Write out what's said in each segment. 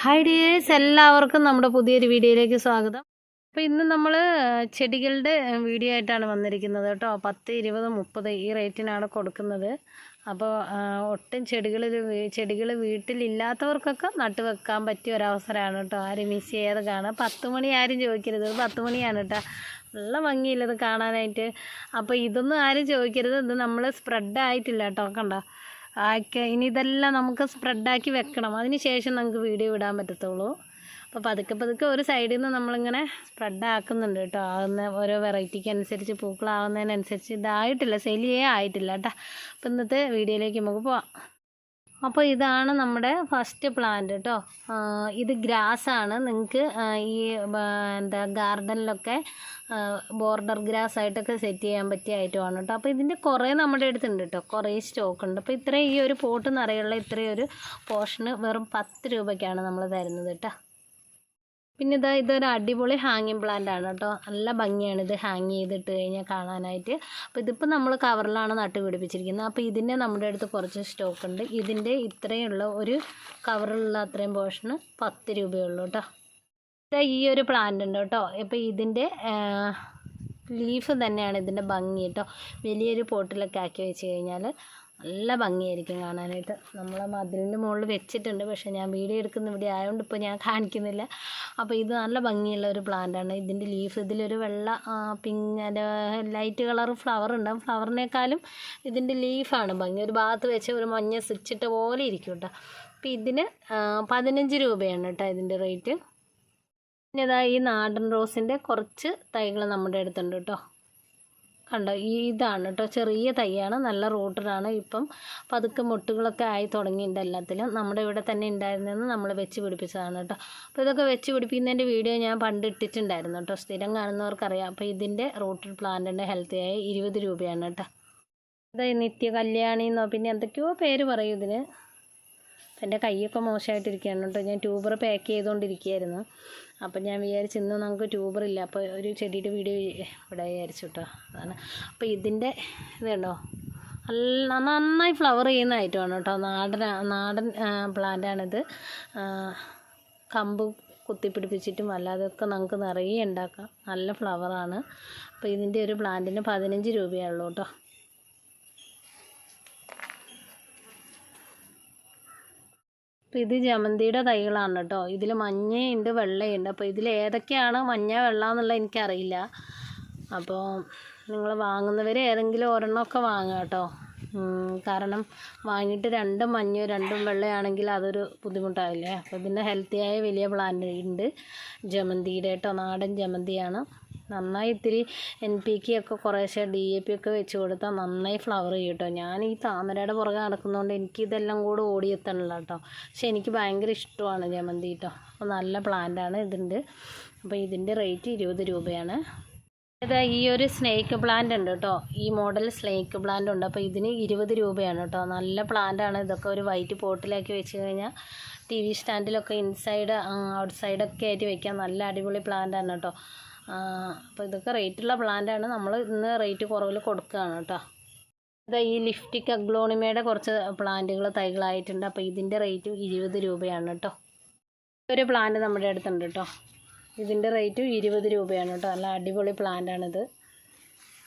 Hi dears എല്ലാവർക്കും നമ്മുടെ പുതിയൊരു വീഡിയോയിലേക്ക് സ്വാഗതം. അപ്പോൾ ഇന്ന് നമ്മൾ ചെടികളുടെ വീഡിയോ ആയിട്ടാണ് വന്നിരിക്കുന്നത് കേട്ടോ. പത്ത് ഇരുപത് മുപ്പത് ഈ റേറ്റിനാണ് കൊടുക്കുന്നത്. അപ്പോൾ ഒട്ടും ചെടികളിൽ ചെടികൾ വീട്ടിലില്ലാത്തവർക്കൊക്കെ നട്ട് വെക്കാൻ പറ്റിയ ഒരവസരമാണ് കേട്ടോ. ആരും മിസ് ചെയ്യാതെ കാണാം. പത്ത് മണി ആരും ചോദിക്കരുത്. പത്ത് മണിയാണ് കേട്ടോ. നല്ല ഭംഗിയില്ലത് കാണാനായിട്ട്. അപ്പോൾ ഇതൊന്നും ആരും ചോദിക്കരുത്. ഇത് നമ്മൾ സ്പ്രെഡ് ആയിട്ടില്ല കേട്ടോ. കണ്ടോ? ആക്കി ഇനി ഇതെല്ലാം നമുക്ക് സ്പ്രെഡാക്കി വെക്കണം. അതിന് ശേഷം നമുക്ക് വീഡിയോ ഇടാൻ പറ്റത്തുള്ളൂ. അപ്പോൾ പതുക്കെ പതുക്കെ ഒരു സൈഡിൽ നിന്ന് നമ്മളിങ്ങനെ സ്പ്രെഡാക്കുന്നുണ്ട് കേട്ടോ. ആകുന്ന ഓരോ വെറൈറ്റിക്ക് അനുസരിച്ച് പൂക്കളാവുന്നതിനനുസരിച്ച് ഇതായിട്ടില്ല സെലിയേ ആയിട്ടില്ല കേട്ടോ. അപ്പോൾ ഇന്നത്തെ വീഡിയോയിലേക്ക് നമുക്ക് പോവാം. അപ്പോൾ ഇതാണ് നമ്മുടെ ഫസ്റ്റ് പ്ലാന്റ് കേട്ടോ ഇത് ഗ്രാസ് ആണ്. നിങ്ങൾക്ക് ഈ എന്താ ഗാർഡനിലൊക്കെ ബോർഡർ ഗ്രാസ് ആയിട്ടൊക്കെ സെറ്റ് ചെയ്യാൻ പറ്റിയ ഐറ്റമാണ് കേട്ടോ അപ്പോൾ ഇതിന്റെ കുറേ നമ്മുടെ അടുത്തുണ്ട് കേട്ടോ കുറേ സ്റ്റോക്ക് ഉണ്ട്. അപ്പോൾ ഇത്രയും ഈ ഒരു പോട്ട് നിറയുള്ള ഇത്രയും ഒരു പോർഷന് വെറും പത്ത് രൂപയ്ക്കാണ് നമ്മൾ തരുന്നത് കേട്ടോ പിന്നെ ഇതാ ഇതൊരു അടിപൊളി ഹാങ്ങിങ് പ്ലാന്റ് ആണ് കേട്ടോ. നല്ല ഭംഗിയാണ് ഇത് ഹാങ് ചെയ്തിട്ട് കഴിഞ്ഞാൽ കാണാനായിട്ട്. അപ്പോൾ ഇതിപ്പോൾ നമ്മൾ കവറിലാണ് നട്ട് പിടിപ്പിച്ചിരിക്കുന്നത്. അപ്പോൾ ഇതിന്റെ നമ്മുടെ അടുത്ത് കുറച്ച് സ്റ്റോക്ക് ഉണ്ട്. ഇതിന്റെ ഇത്രയുള്ള ഒരു കവറിലുള്ള അത്രയും പോർഷന് പത്ത് രൂപയുള്ളൂ കേട്ടോ. ഇതാ ഈ ഒരു പ്ലാന്റ് ഉണ്ട് കേട്ടോ. ഇപ്പോൾ ഇതിന്റെ ലീഫ് തന്നെയാണ് ഇതിന്റെ ഭംഗി കേട്ടോ. വലിയൊരു പോട്ടിലൊക്കെ ആക്കി വെച്ച് കഴിഞ്ഞാൽ നല്ല ഭംഗിയായിരിക്കും കാണാനായിട്ട്. നമ്മൾ മതിലിന്റെ മുകളിൽ വെച്ചിട്ടുണ്ട് പക്ഷേ ഞാൻ വീഡിയോ എടുക്കുന്ന ഇവിടെ ആയതുകൊണ്ട് ഇപ്പോൾ ഞാൻ കാണിക്കുന്നില്ല. അപ്പോൾ ഇത് നല്ല ഭംഗിയുള്ള ഒരു പ്ലാന്റാണ്. ഇതിന്റെ ലീഫ് ഇതിലൊരു വെള്ള പിങ്ക് ലൈറ്റ് കളർ ഫ്ലവർ ഉണ്ടാവും. ഫ്ലവറിനേക്കാളും ഇതിന്റെ ലീഫാണ് ഭംഗി. ഒരു ഭാഗത്ത് വെച്ച് ഒരു മഞ്ഞ സ്വിച്ചിട്ട പോലെ ഇരിക്കും കേട്ടോ. അപ്പോൾ ഇതിന് പതിനഞ്ച് രൂപയാണ് കേട്ടോ ഇതിന്റെ റേറ്റ്. ഇതാ ഈ നാടൻ റോസിന്റെ കുറച്ച് തൈകൾ നമ്മുടെ അടുത്തുണ്ട് കേട്ടോ. കണ്ടോ? ഈ ഇതാണ് കേട്ടോ. ചെറിയ തൈയാണ്. നല്ല റൂട്ടഡാണ് ഇപ്പം. പതുക്കെ മുട്ടുകളൊക്കെ ആയി തുടങ്ങിയിട്ടുണ്ട് എല്ലാത്തിലും. നമ്മുടെ ഇവിടെ തന്നെ ഉണ്ടായിരുന്നെന്ന് നമ്മൾ വെച്ച് പിടിപ്പിച്ചതാണ് കേട്ടോ. അപ്പോൾ ഇതൊക്കെ വെച്ച് പിടിപ്പിക്കുന്നതിന്റെ വീഡിയോ ഞാൻ പണ്ട് ഇട്ടിട്ടുണ്ടായിരുന്നു കേട്ടോ. സ്ഥിരം കാണുന്നവർക്കറിയാം. അപ്പോൾ ഇതിന്റെ റൂട്ടഡ് പ്ലാന്റിന്റെ ഹെൽത്തി ഇരുപത് രൂപയാണ് കേട്ടോ. അതായത് നിത്യ കല്യാണി എന്നോ പിന്നെ എന്തൊക്കെയോ പേര് പറയും ഇതിന്. എന്റെ കൈയൊക്കെ മോശമായിട്ടിരിക്കുകയാണ് കേട്ടോ. ഞാൻ ട്യൂബർ പാക്ക് ചെയ്തുകൊണ്ടിരിക്കുകയായിരുന്നു. അപ്പം ഞാൻ വിചാരിച്ചു ഇന്ന് നമുക്ക് ട്യൂബർ ഇല്ല. അപ്പോൾ ഒരു ചെടിയുടെ വീഡിയോ ഇവിടെ വിചാരിച്ചു കേട്ടോ. അതാണ്. അപ്പോൾ ഇതിന്റെ ഇത് കണ്ടോ? നല്ല നന്നായി ഫ്ലവർ ചെയ്യുന്ന ഐറ്റമാണ് കേട്ടോ. നാടൻ നാടൻ പ്ലാന്റാണിത് കമ്പ് കുത്തിപ്പിടിപ്പിച്ചിട്ടും അല്ലാതെയൊക്കെ നമുക്ക് നിറയെ ഉണ്ടാക്കാം. നല്ല ഫ്ലവറാണ് അപ്പോൾ ഇതിന്റെ ഒരു പ്ലാന്റിന് പതിനഞ്ച് രൂപയുള്ളൂ കേട്ടോ. അപ്പോൾ ഇത് ജമന്തിയുടെ തൈകളാണ് കേട്ടോ. ഇതിൽ മഞ്ഞയുണ്ട് വെള്ളയുണ്ട്. അപ്പോൾ ഇതിൽ ഏതൊക്കെയാണ് മഞ്ഞ വെള്ള എന്നുള്ളത് എനിക്കറിയില്ല. അപ്പോൾ നിങ്ങൾ വാങ്ങുന്നവർ ഏതെങ്കിലും ഒരെണ്ണമൊക്കെ വാങ്ങുക കേട്ടോ. കാരണം വാങ്ങിയിട്ട് രണ്ടും മഞ്ഞയും രണ്ടും വെള്ളയാണെങ്കിൽ അതൊരു ബുദ്ധിമുട്ടാവില്ലേ? അപ്പോൾ ഇതിന്റെ ഹെൽത്തിയായ വലിയ പ്ലാന്റ് ഉണ്ട്. ജമന്തിയുടെ കേട്ടോ നാടൻ ജമന്തിയാണ്. നന്നായി ഇത്തിരി എൻ പി കെ ഒക്കെ കുറേശ്ശെ ഡി എ പി ഒക്കെ വെച്ച് കൊടുത്താൽ നന്നായി ഫ്ലവർ ചെയ്യും കേട്ടോ. ഞാൻ ഈ താമരയുടെ പുറകെ നടക്കുന്നതുകൊണ്ട് എനിക്ക് ഇതെല്ലാം കൂടെ ഓടിയെത്തണില്ല കേട്ടോ പക്ഷെ എനിക്ക് ഭയങ്കര ഇഷ്ടമാണ് ജമന്തി കേട്ടോ അപ്പോൾ നല്ല പ്ലാന്റാണ് ഇതുണ്ട്. അപ്പോൾ ഇതിന്റെ റേറ്റ് ഇരുപത് രൂപയാണ്. ഇതാ ഈ ഒരു സ്നേക്ക് പ്ലാന്റ് ഉണ്ട് കേട്ടോ ഈ മോഡൽ സ്നേക്ക് പ്ലാന്റ് ഉണ്ട്. അപ്പോൾ ഇതിന് ഇരുപത് രൂപയാണ് കേട്ടോ നല്ല പ്ലാന്റാണ് ഇതൊക്കെ ഒരു വൈറ്റ് പോട്ടിലാക്കി വെച്ച് കഴിഞ്ഞാൽ ടി വി സ്റ്റാൻഡിലൊക്കെ ഇൻസൈഡ് ഔട്ട്സൈഡൊക്കെ ആയിട്ട് വെക്കാൻ നല്ല അടിപൊളി പ്ലാന്റ് ആണ് കേട്ടോ അപ്പോൾ ഇതൊക്കെ റേറ്റുള്ള പ്ലാന്റ് ആണ്. നമ്മൾ ഇന്ന് റേറ്റ് കുറവിൽ കൊടുക്കുകയാണ് കേട്ടോ. ഇതാ ഈ ലിഫ്റ്റിക് അഗ്ലോണിമയുടെ കുറച്ച് പ്ലാന്റുകൾ തൈകളായിട്ടുണ്ട്. അപ്പോൾ ഇതിന്റെ റേറ്റ് ഇരുപത് രൂപയാണ് കേട്ടോ. ഒരു പ്ലാന്റ് നമ്മുടെ അടുത്തുണ്ട് കേട്ടോ. ഇതിന്റെ റേറ്റ് ഇരുപത് രൂപയാണ് കേട്ടോ. നല്ല അടിപൊളി പ്ലാന്റാണിത്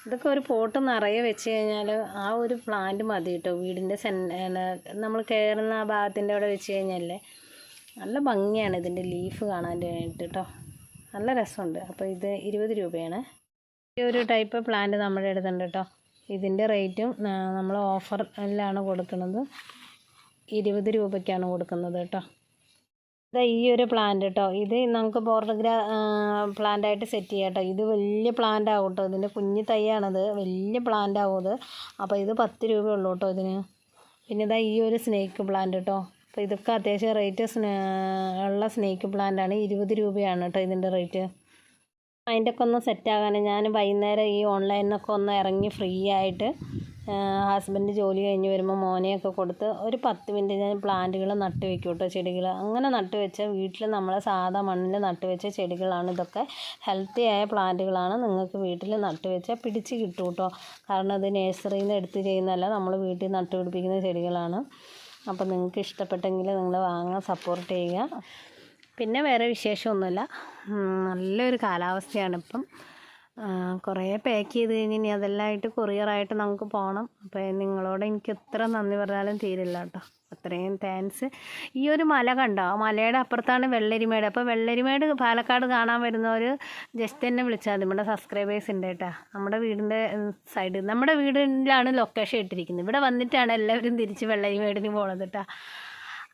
ഇതൊക്കെ ഒരു പോട്ട് നിറയെ വെച്ച് കഴിഞ്ഞാൽ ആ ഒരു പ്ലാന്റ് മതി കേട്ടോ. വീടിന്റെ സെൻ നമ്മൾ കയറുന്ന ആ ഭാഗത്തിന്റെ അവിടെ വെച്ച് കഴിഞ്ഞാലേ നല്ല ഭംഗിയാണ് ഇതിന്റെ ലീഫ് കാണാൻ വേണ്ടിയിട്ട് കേട്ടോ. നല്ല രസമുണ്ട്. അപ്പോൾ ഇത് ഇരുപത് രൂപയാണ്. ഈ ഒരു ടൈപ്പ് പ്ലാന്റ് നമ്മുടെ അടുത്തുണ്ട് കേട്ടോ ഇതിന്റെ റേറ്റും നമ്മൾ ഓഫറിലാണ് കൊടുക്കുന്നത്. ഇരുപത് രൂപയ്ക്കാണ് കൊടുക്കുന്നത് കേട്ടോ ഇതാ ഈ ഒരു പ്ലാന്റ് കേട്ടോ ഇത് നമുക്ക് ബോർഡർഗ്രാ പ്ലാന്റായിട്ട് സെറ്റ് ചെയ്യാം കേട്ടോ ഇത് വലിയ പ്ലാന്റ് ആവും കേട്ടോ ഇതിന്റെ കുഞ്ഞു തൈയാണത്. വലിയ പ്ലാന്റ് ആവും ഇത് അപ്പോൾ ഇത് പത്ത് രൂപ ഉള്ളൂ കേട്ടോ ഇതിന്. പിന്നെ ഇതാ ഈ ഒരു സ്നേക്ക് പ്ലാന്റ് കേട്ടോ അപ്പോൾ ഇതൊക്കെ അത്യാവശ്യം റേറ്റ് ഉള്ള സ്നേക്ക് പ്ലാന്റ് ആണ്. ഇരുപത് രൂപയാണ് കേട്ടോ ഇതിന്റെ റേറ്റ് അതിന്റെ ഒക്കെ ഒന്ന് സെറ്റാകാൻ ഞാൻ വൈകുന്നേരം ഈ ഓൺലൈനിലൊക്കെ ഒന്ന് ഇറങ്ങി ഫ്രീ ആയിട്ട് ഹസ്ബൻഡ് ജോലി കഴിഞ്ഞ് വരുമ്പോൾ മോനെയൊക്കെ കൊടുത്ത് ഒരു പത്ത് മിനിറ്റ് ഞാൻ പ്ലാന്റുകൾ നട്ട് വെക്കും കേട്ടോ ചെടികൾ അങ്ങനെ നട്ട് വെച്ച വീട്ടിൽ നമ്മളെ സാധാ മണ്ണിൽ നട്ട് വെച്ച ചെടികളാണ് ഇതൊക്കെ. ഹെൽത്തി ആയ പ്ലാന്റുകളാണ് നിങ്ങൾക്ക് വീട്ടിൽ നട്ട് വെച്ചാൽ പിടിച്ച് കിട്ടും കേട്ടോ കാരണം ഇത് നേഴ്സറിയിൽ നിന്ന് എടുത്ത് ചെയ്യുന്നതല്ല നമ്മൾ വീട്ടിൽ നട്ട് പിടിപ്പിക്കുന്ന ചെടികളാണ്. അപ്പോൾ നിങ്ങൾക്ക് ഇഷ്ടപ്പെട്ടെങ്കിൽ നിങ്ങൾ വാങ്ങാൻ സപ്പോർട്ട് ചെയ്യുക. പിന്നെ വേറെ വിശേഷമൊന്നുമില്ല. നല്ലൊരു കാലാവസ്ഥയാണ് ഇപ്പം. കുറേ പാക്ക് ചെയ്ത് കഴിഞ്ഞ് ഇനി അതെല്ലാം ആയിട്ട് കൊറിയറായിട്ട് നമുക്ക് പോകണം അപ്പോൾ നിങ്ങളോട് എനിക്ക് എത്ര നന്ദി പറഞ്ഞാലും തീരില്ല കേട്ടോ. അത്രയും താങ്ക്സ് ഈ ഒരു മല കണ്ടോ? മലയുടെ അപ്പുറത്താണ് വെള്ളരിമേട്. അപ്പോൾ വെള്ളരിമേട് പാലക്കാട് കാണാൻ വരുന്നവർ ജസ്റ്റ് എന്നെ വിളിച്ചാൽ മതി. നമ്മുടെ സബ്സ്ക്രൈബേഴ്സ് ഉണ്ട് കേട്ടോ. നമ്മുടെ വീടിന്റെ സൈഡ് നമ്മുടെ വീടിലാണ് ലൊക്കേഷൻ ഇട്ടിരിക്കുന്നത്. ഇവിടെ വന്നിട്ടാണ് എല്ലാവരും തിരിച്ച് വെള്ളരിമേടിന് പോണത് കേട്ടോ.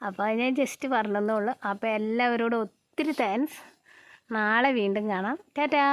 അപ്പോൾ ഞാൻ ജസ്റ്റ് പറഞ്ഞതേ ഉള്ളൂ. അപ്പോൾ എല്ലാവരോടും ഒത്തിരി താങ്ക്സ് നാളെ വീണ്ടും കാണാം. ടാറ്റാ.